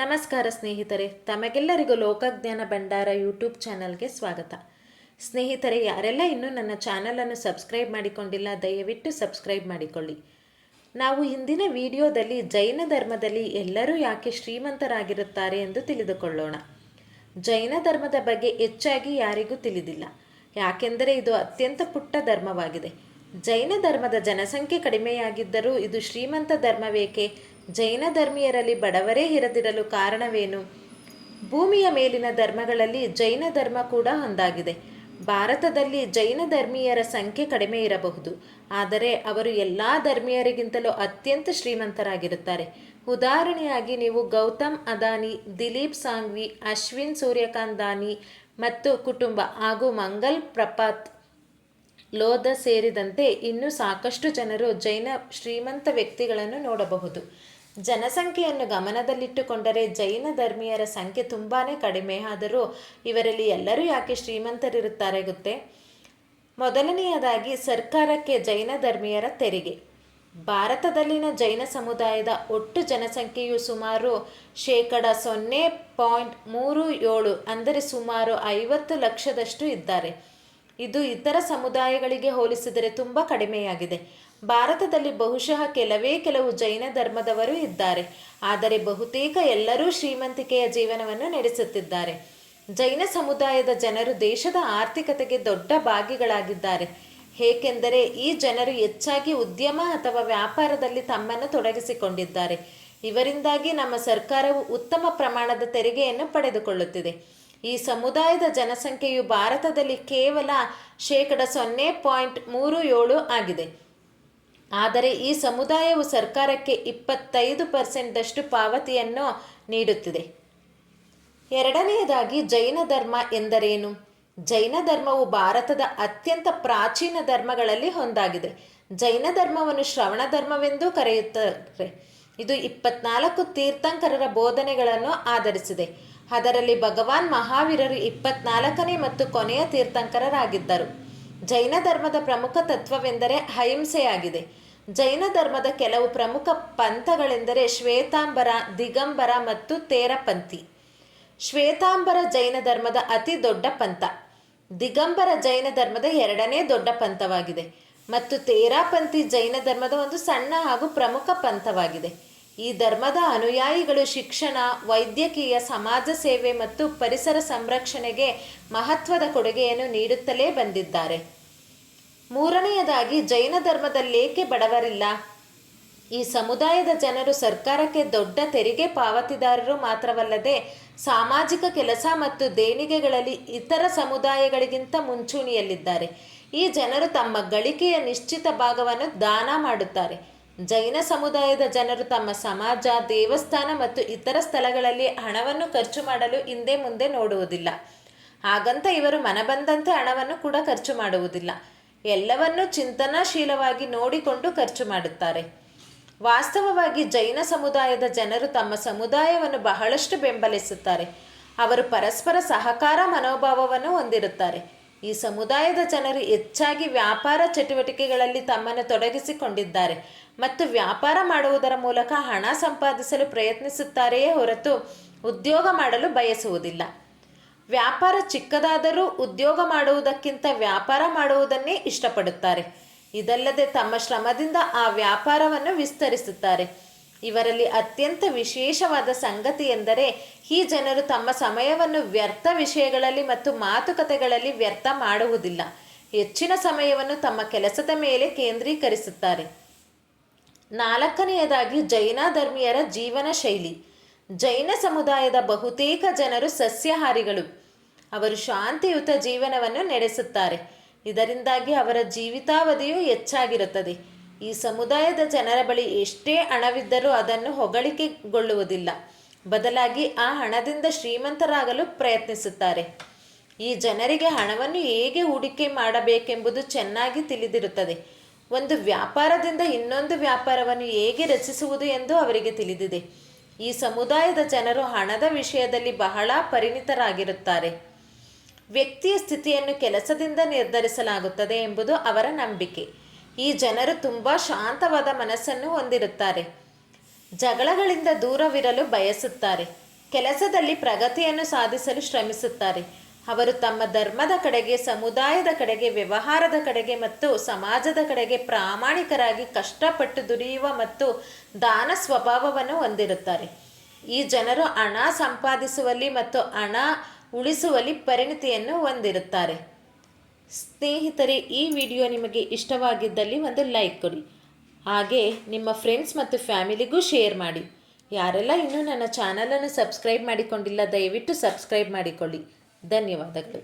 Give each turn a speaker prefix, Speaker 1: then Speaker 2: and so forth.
Speaker 1: ನಮಸ್ಕಾರ ಸ್ನೇಹಿತರೆ, ತಮಗೆಲ್ಲರಿಗೂ ಲೋಕಜ್ಞಾನ ಭಂಡಾರ ಯೂಟ್ಯೂಬ್ ಚಾನಲ್ಗೆ ಸ್ವಾಗತ. ಸ್ನೇಹಿತರೆ, ಯಾರೆಲ್ಲ ಇನ್ನೂ ನನ್ನ ಚಾನಲನ್ನು ಸಬ್ಸ್ಕ್ರೈಬ್ ಮಾಡಿಕೊಂಡಿಲ್ಲ, ದಯವಿಟ್ಟು ಸಬ್ಸ್ಕ್ರೈಬ್ ಮಾಡಿಕೊಳ್ಳಿ. ನಾವು ಹಿಂದಿನ ವಿಡಿಯೋದಲ್ಲಿ ಜೈನ ಧರ್ಮದಲ್ಲಿ ಎಲ್ಲರೂ ಯಾಕೆ ಶ್ರೀಮಂತರಾಗಿರುತ್ತಾರೆ ಎಂದು ತಿಳಿದುಕೊಳ್ಳೋಣ. ಜೈನ ಧರ್ಮದ ಬಗ್ಗೆ ಹೆಚ್ಚಾಗಿ ಯಾರಿಗೂ ತಿಳಿದಿಲ್ಲ. ಯಾಕೆಂದರೆ ಇದು ಅತ್ಯಂತ ಪುಟ್ಟ ಧರ್ಮವಾಗಿದೆ. ಜೈನ ಧರ್ಮದ ಜನಸಂಖ್ಯೆ ಕಡಿಮೆಯಾಗಿದ್ದರೂ ಇದು ಶ್ರೀಮಂತ ಧರ್ಮವೇಕೆ? ಜೈನ ಧರ್ಮೀಯರಲ್ಲಿ ಬಡವರೇ ಇರದಿರಲು ಕಾರಣವೇನು? ಭೂಮಿಯ ಮೇಲಿನ ಧರ್ಮಗಳಲ್ಲಿ ಜೈನ ಧರ್ಮ ಕೂಡ ಒಂದಾಗಿದೆ. ಭಾರತದಲ್ಲಿ ಜೈನ ಧರ್ಮೀಯರ ಸಂಖ್ಯೆ ಕಡಿಮೆ ಇರಬಹುದು. ಆದರೆ ಅವರು ಎಲ್ಲ ಧರ್ಮೀಯರಿಗಿಂತಲೂ ಅತ್ಯಂತ ಶ್ರೀಮಂತರಾಗಿರುತ್ತಾರೆ. ಉದಾಹರಣೆಯಾಗಿ ನೀವು ಗೌತಮ್ ಅದಾನಿ, ದಿಲೀಪ್ ಸಾಂಗ್ವಿ, ಅಶ್ವಿನ್ ಸೂರ್ಯಕಾಂತ್ ದಾನಿ ಮತ್ತು ಕುಟುಂಬ ಹಾಗೂ ಮಂಗಲ್ ಪ್ರಪಾತ್ ಲೋಧ ಸೇರಿದಂತೆ ಇನ್ನೂ ಸಾಕಷ್ಟು ಜನರು ಜೈನ ಶ್ರೀಮಂತ ವ್ಯಕ್ತಿಗಳನ್ನು ನೋಡಬಹುದು. ಜನಸಂಖ್ಯೆಯನ್ನು ಗಮನದಲ್ಲಿಟ್ಟುಕೊಂಡರೆ ಜೈನ ಧರ್ಮೀಯರ ಸಂಖ್ಯೆ ತುಂಬಾ ಕಡಿಮೆ. ಆದರೂ ಇವರಲ್ಲಿ ಎಲ್ಲರೂ ಯಾಕೆ ಶ್ರೀಮಂತರಿರುತ್ತಾರೆ ಗೊತ್ತೇ? ಮೊದಲನೆಯದಾಗಿ ಸರ್ಕಾರಕ್ಕೆ ಜೈನ ಧರ್ಮೀಯರ ತೆರಿಗೆ. ಭಾರತದಲ್ಲಿನ ಜೈನ ಸಮುದಾಯದ ಒಟ್ಟು ಜನಸಂಖ್ಯೆಯು ಸುಮಾರು ಶೇಕಡ ಸೊನ್ನೆ ಪಾಯಿಂಟ್ ಮೂರು ಏಳು ಅಂದರೆ ಸುಮಾರು ಐವತ್ತು ಲಕ್ಷದಷ್ಟು ಇದ್ದಾರೆ. ಇದು ಇತರ ಸಮುದಾಯಗಳಿಗೆ ಹೋಲಿಸಿದರೆ ತುಂಬ ಕಡಿಮೆಯಾಗಿದೆ. ಭಾರತದಲ್ಲಿ ಬಹುಶಃ ಕೆಲವೇ ಕೆಲವು ಜೈನ ಧರ್ಮದವರು ಇದ್ದಾರೆ. ಆದರೆ ಬಹುತೇಕ ಎಲ್ಲರೂ ಶ್ರೀಮಂತಿಕೆಯ ಜೀವನವನ್ನು ನಡೆಸುತ್ತಿದ್ದಾರೆ. ಜೈನ ಸಮುದಾಯದ ಜನರು ದೇಶದ ಆರ್ಥಿಕತೆಗೆ ದೊಡ್ಡ ಭಾಗಿಗಳಾಗಿದ್ದಾರೆ. ಏಕೆಂದರೆ ಈ ಜನರು ಹೆಚ್ಚಾಗಿ ಉದ್ಯಮ ಅಥವಾ ವ್ಯಾಪಾರದಲ್ಲಿ ತಮ್ಮನ್ನು ತೊಡಗಿಸಿಕೊಂಡಿದ್ದಾರೆ. ಇವರಿಂದಾಗಿ ನಮ್ಮ ಸರ್ಕಾರವು ಉತ್ತಮ ಪ್ರಮಾಣದ ತೆರಿಗೆಯನ್ನು ಪಡೆದುಕೊಳ್ಳುತ್ತಿದೆ. ಈ ಸಮುದಾಯದ ಜನಸಂಖ್ಯೆಯು ಭಾರತದಲ್ಲಿ ಕೇವಲ ಶೇಕಡ ಸೊನ್ನೆ ಪಾಯಿಂಟ್ ಮೂರು ಏಳು ಆಗಿದೆ. ಆದರೆ ಈ ಸಮುದಾಯವು ಸರ್ಕಾರಕ್ಕೆ ಇಪ್ಪತ್ತೈದು ಪರ್ಸೆಂಟ್ದಷ್ಟು ಪಾವತಿಯನ್ನು ನೀಡುತ್ತಿದೆ. ಎರಡನೆಯದಾಗಿ ಜೈನ ಧರ್ಮ ಎಂದರೇನು? ಜೈನ ಧರ್ಮವು ಭಾರತದ ಅತ್ಯಂತ ಪ್ರಾಚೀನ ಧರ್ಮಗಳಲ್ಲಿ ಒಂದಾಗಿದೆ. ಜೈನ ಧರ್ಮವನ್ನು ಶ್ರವಣ ಧರ್ಮವೆಂದು ಕರೆಯುತ್ತಾರೆ. ಇದು ಇಪ್ಪತ್ನಾಲ್ಕು ತೀರ್ಥಂಕರರ ಬೋಧನೆಗಳನ್ನು ಆಧರಿಸಿದೆ. ಅದರಲ್ಲಿ ಭಗವಾನ್ ಮಹಾವೀರರು ಇಪ್ಪತ್ನಾಲ್ಕನೇ ಮತ್ತು ಕೊನೆಯ ತೀರ್ಥಂಕರರಾಗಿದ್ದರು. ಜೈನ ಧರ್ಮದ ಪ್ರಮುಖ ತತ್ವವೆಂದರೆ ಅಹಿಂಸೆಯಾಗಿದೆ. ಜೈನ ಧರ್ಮದ ಕೆಲವು ಪ್ರಮುಖ ಪಂಥಗಳೆಂದರೆ ಶ್ವೇತಾಂಬರ, ದಿಗಂಬರ ಮತ್ತು ತೇರಪಂಥಿ. ಶ್ವೇತಾಂಬರ ಜೈನ ಧರ್ಮದ ಅತಿ ದೊಡ್ಡ ಪಂಥ. ದಿಗಂಬರ ಜೈನ ಧರ್ಮದ ಎರಡನೇ ದೊಡ್ಡ ಪಂಥವಾಗಿದೆ. ಮತ್ತು ತೇರಾಪಂಥಿ ಜೈನ ಧರ್ಮದ ಒಂದು ಸಣ್ಣ ಹಾಗೂ ಪ್ರಮುಖ ಪಂಥವಾಗಿದೆ. ಈ ಧರ್ಮದ ಅನುಯಾಯಿಗಳು ಶಿಕ್ಷಣ, ವೈದ್ಯಕೀಯ, ಸಮಾಜ ಸೇವೆ ಮತ್ತು ಪರಿಸರ ಸಂರಕ್ಷಣೆಗೆ ಮಹತ್ವದ ಕೊಡುಗೆಯನ್ನು ನೀಡುತ್ತಲೇ ಬಂದಿದ್ದಾರೆ. ಮೂರನೆಯದಾಗಿ, ಜೈನ ಧರ್ಮದಲ್ಲೇಕೆ ಬಡವರಿಲ್ಲ? ಈ ಸಮುದಾಯದ ಜನರು ಸರ್ಕಾರಕ್ಕೆ ದೊಡ್ಡ ತೆರಿಗೆ ಪಾವತಿದಾರರು ಮಾತ್ರವಲ್ಲದೆ, ಸಾಮಾಜಿಕ ಕೆಲಸ ಮತ್ತು ದೇಣಿಗೆಗಳಲ್ಲಿ ಇತರ ಸಮುದಾಯಗಳಿಗಿಂತ ಮುಂಚೂಣಿಯಲ್ಲಿದ್ದಾರೆ. ಈ ಜನರು ತಮ್ಮ ಗಳಿಕೆಯ ನಿಶ್ಚಿತ ಭಾಗವನ್ನು ದಾನ ಮಾಡುತ್ತಾರೆ. ಜೈನ ಸಮುದಾಯದ ಜನರು ತಮ್ಮ ಸಮಾಜ, ದೇವಸ್ಥಾನ ಮತ್ತು ಇತರ ಸ್ಥಳಗಳಲ್ಲಿ ಹಣವನ್ನು ಖರ್ಚು ಮಾಡಲು ಹಿಂದೆ ಮುಂದೆ ನೋಡುವುದಿಲ್ಲ. ಹಾಗಂತ ಇವರು ಮನಬಂದಂತೆ ಹಣವನ್ನು ಕೂಡ ಖರ್ಚು ಮಾಡುವುದಿಲ್ಲ. ಎಲ್ಲವನ್ನೂ ಚಿಂತನಾಶೀಲವಾಗಿ ನೋಡಿಕೊಂಡು ಖರ್ಚು ಮಾಡುತ್ತಾರೆ. ವಾಸ್ತವವಾಗಿ ಜೈನ ಸಮುದಾಯದ ಜನರು ತಮ್ಮ ಸಮುದಾಯವನ್ನು ಬಹಳಷ್ಟು ಬೆಂಬಲಿಸುತ್ತಾರೆ. ಅವರು ಪರಸ್ಪರ ಸಹಕಾರ ಮನೋಭಾವವನ್ನು ಹೊಂದಿರುತ್ತಾರೆ. ಈ ಸಮುದಾಯದ ಜನರು ಹೆಚ್ಚಾಗಿ ವ್ಯಾಪಾರ ಚಟುವಟಿಕೆಗಳಲ್ಲಿ ತಮ್ಮನ್ನು ತೊಡಗಿಸಿಕೊಂಡಿದ್ದಾರೆ ಮತ್ತು ವ್ಯಾಪಾರ ಮಾಡುವುದರ ಮೂಲಕ ಹಣ ಸಂಪಾದಿಸಲು ಪ್ರಯತ್ನಿಸುತ್ತಾರೆಯೇ ಹೊರತು ಉದ್ಯೋಗ ಮಾಡಲು ಬಯಸುವುದಿಲ್ಲ. ವ್ಯಾಪಾರ ಚಿಕ್ಕದಾದರೂ ಉದ್ಯೋಗ ಮಾಡುವುದಕ್ಕಿಂತ ವ್ಯಾಪಾರ ಮಾಡುವುದನ್ನೇ ಇಷ್ಟಪಡುತ್ತಾರೆ. ಇದಲ್ಲದೆ ತಮ್ಮ ಶ್ರಮದಿಂದ ಆ ವ್ಯಾಪಾರವನ್ನು ವಿಸ್ತರಿಸುತ್ತಾರೆ. ಇವರಲ್ಲಿ ಅತ್ಯಂತ ವಿಶೇಷವಾದ ಸಂಗತಿ ಎಂದರೆ ಈ ಜನರು ತಮ್ಮ ಸಮಯವನ್ನು ವ್ಯರ್ಥ ವಿಷಯಗಳಲ್ಲಿ ಮತ್ತು ಮಾತುಕತೆಗಳಲ್ಲಿ ವ್ಯರ್ಥ ಮಾಡುವುದಿಲ್ಲ. ಹೆಚ್ಚಿನ ಸಮಯವನ್ನು ತಮ್ಮ ಕೆಲಸದ ಮೇಲೆ ಕೇಂದ್ರೀಕರಿಸುತ್ತಾರೆ. ನಾಲ್ಕನೆಯದಾಗಿ ಜೈನ ಧರ್ಮೀಯರ ಜೀವನ ಶೈಲಿ. ಜೈನ ಸಮುದಾಯದ ಬಹುತೇಕ ಜನರು ಸಸ್ಯಾಹಾರಿಗಳು. ಅವರು ಶಾಂತಿಯುತ ಜೀವನವನ್ನು ನಡೆಸುತ್ತಾರೆ. ಇದರಿಂದಾಗಿ ಅವರ ಜೀವಿತಾವಧಿಯು ಹೆಚ್ಚಾಗಿರುತ್ತದೆ. ಈ ಸಮುದಾಯದ ಜನರ ಬಳಿ ಎಷ್ಟೇ ಹಣವಿದ್ದರೂ ಅದನ್ನು ಹೊಗಳಿಕೆಗೊಳ್ಳುವುದಿಲ್ಲ. ಬದಲಾಗಿ ಆ ಹಣದಿಂದ ಶ್ರೀಮಂತರಾಗಲು ಪ್ರಯತ್ನಿಸುತ್ತಾರೆ. ಈ ಜನರಿಗೆ ಹಣವನ್ನು ಹೇಗೆ ಹೂಡಿಕೆ ಮಾಡಬೇಕೆಂಬುದು ಚೆನ್ನಾಗಿ ತಿಳಿದಿರುತ್ತದೆ. ಒಂದು ವ್ಯಾಪಾರದಿಂದ ಇನ್ನೊಂದು ವ್ಯಾಪಾರವನ್ನು ಹೇಗೆ ರಚಿಸುವುದು ಎಂದು ಅವರಿಗೆ ತಿಳಿದಿದೆ. ಈ ಸಮುದಾಯದ ಜನರು ಹಣದ ವಿಷಯದಲ್ಲಿ ಬಹಳ ಪರಿಣಿತರಾಗಿರುತ್ತಾರೆ. ವ್ಯಕ್ತಿಯ ಸ್ಥಿತಿಯನ್ನು ಕೆಲಸದಿಂದ ನಿರ್ಧರಿಸಲಾಗುತ್ತದೆ ಎಂಬುದು ಅವರ ನಂಬಿಕೆ. ಈ ಜನರು ತುಂಬ ಶಾಂತವಾದ ಮನಸ್ಸನ್ನು ಹೊಂದಿರುತ್ತಾರೆ. ಜಗಳಗಳಿಂದ ದೂರವಿರಲು ಬಯಸುತ್ತಾರೆ. ಕೆಲಸದಲ್ಲಿ ಪ್ರಗತಿಯನ್ನು ಸಾಧಿಸಲು ಶ್ರಮಿಸುತ್ತಾರೆ. ಅವರು ತಮ್ಮ ಧರ್ಮದ ಕಡೆಗೆ, ಸಮುದಾಯದ ಕಡೆಗೆ, ವ್ಯವಹಾರದ ಕಡೆಗೆ ಮತ್ತು ಸಮಾಜದ ಕಡೆಗೆ ಪ್ರಾಮಾಣಿಕರಾಗಿ ಕಷ್ಟಪಟ್ಟು ದುಡಿಯುವ ಮತ್ತು ದಾನ ಸ್ವಭಾವವನ್ನು ಹೊಂದಿರುತ್ತಾರೆ. ಈ ಜನರು ಹಣ ಸಂಪಾದಿಸುವಲ್ಲಿ ಮತ್ತು ಹಣ ಉಳಿಸುವಲ್ಲಿ ಪರಿಣಿತಿಯನ್ನು ಹೊಂದಿರುತ್ತಾರೆ. ಸ್ನೇಹಿತರೆ, ಈ ವಿಡಿಯೋ ನಿಮಗೆ ಇಷ್ಟವಾಗಿದ್ದಲ್ಲಿ ಒಂದು ಲೈಕ್ ಕೊಡಿ. ಹಾಗೆ ನಿಮ್ಮ ಫ್ರೆಂಡ್ಸ್ ಮತ್ತು ಫ್ಯಾಮಿಲಿಗೂ ಶೇರ್ ಮಾಡಿ. ಯಾರೆಲ್ಲ ಇನ್ನೂ ನನ್ನ ಚಾನಲನ್ನು ಸಬ್ಸ್ಕ್ರೈಬ್ ಮಾಡಿಕೊಂಡಿಲ್ಲ, ದಯವಿಟ್ಟು ಸಬ್ಸ್ಕ್ರೈಬ್ ಮಾಡಿಕೊಳ್ಳಿ. ಧನ್ಯವಾದಗಳು.